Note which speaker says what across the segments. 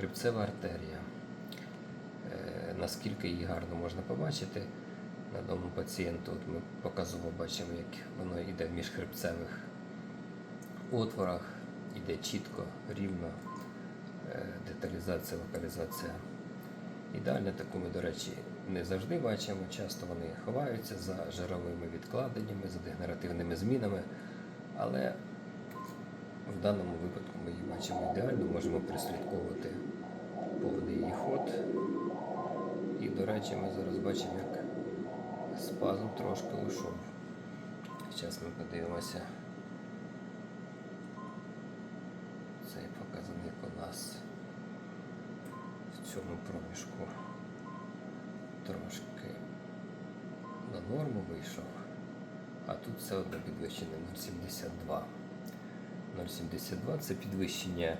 Speaker 1: хребцева артерія. Е, Наскільки її гарно можна побачити на одному пацієнту, от ми показово бачимо, як воно йде в міжхребцевих отворах, йде чітко, рівно, е, деталізація, локалізація. Ідеально таку ми, до речі, не завжди бачимо. Часто вони ховаються за жировими відкладеннями, за дегенеративними змінами. Але в даному випадку ми її бачимо ідеально, можемо прослідковувати повний її ход. І, до речі, ми зараз бачимо, як спазм трошки ушов. Зараз ми подивимося. Цей показник у нас в цьому проміжку трошки на норму вийшов, а тут все одно підвищене 0,72. 0,72 це підвищення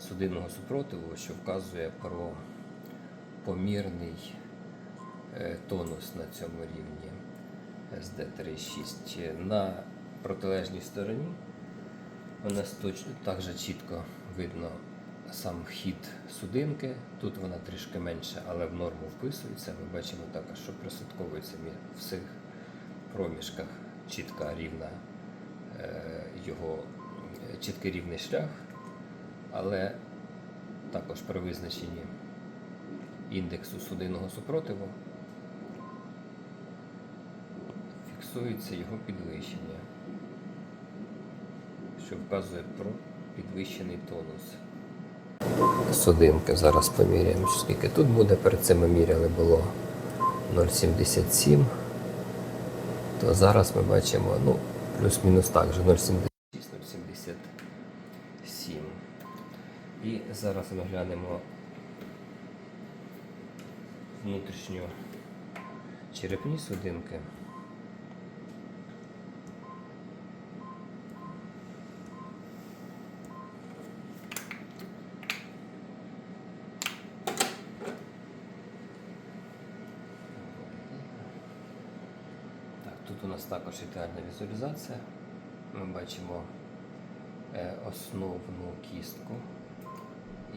Speaker 1: судинного супротиву, що вказує про помірний е, тонус на цьому рівні SD36. На протилежній стороні у нас точно так же чітко видно сам хід судинки. Тут вона трішки менша, але в норму вписується. Ми бачимо також, що прослідковується в всіх проміжках чітка рівна е, його е, чіткий рівний шлях, але також при визначенні індексу судинного супротиву фіксується його підвищення, що вказує про підвищений тонус. Судинки зараз поміряємо, скільки тут буде. Перед цим ми міряли було 0,77. То зараз ми бачимо, ну, плюс-мінус так же 0,76, 0,77. І зараз ми глянемо внутрішню черепні судинки. Тут у нас також ідеальна візуалізація. Ми бачимо е, основну кістку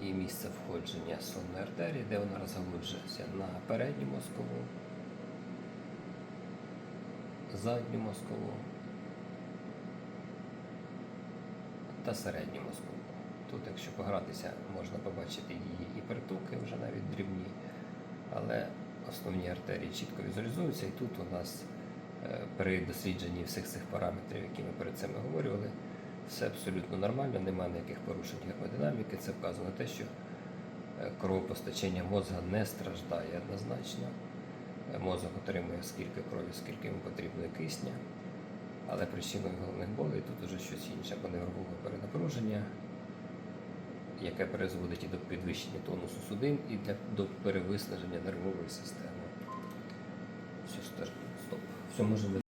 Speaker 1: і місце входження сонної артерії, де вона розгалуджується на передню мозкову, задню мозкову та середню мозкову. Тут, якщо погратися, можна побачити її і притоки вже навіть дрібні, але основні артерії чітко візуалізуються, і тут у нас е, при дослідженні всіх цих параметрів, які ми перед цим говорювали, все абсолютно нормально, немає ніяких порушень гемодинаміки. Це вказує на те, що е, кровопостачання мозга не страждає однозначно. Е, Мозок отримує скільки крові, скільки йому потрібно кисня. Але причиною головних болей тут уже щось інше, або нервове перенапруження, яке призводить і до підвищення тонусу судин, і для, до перевиснаження нервової системи. Все, стоп. Все може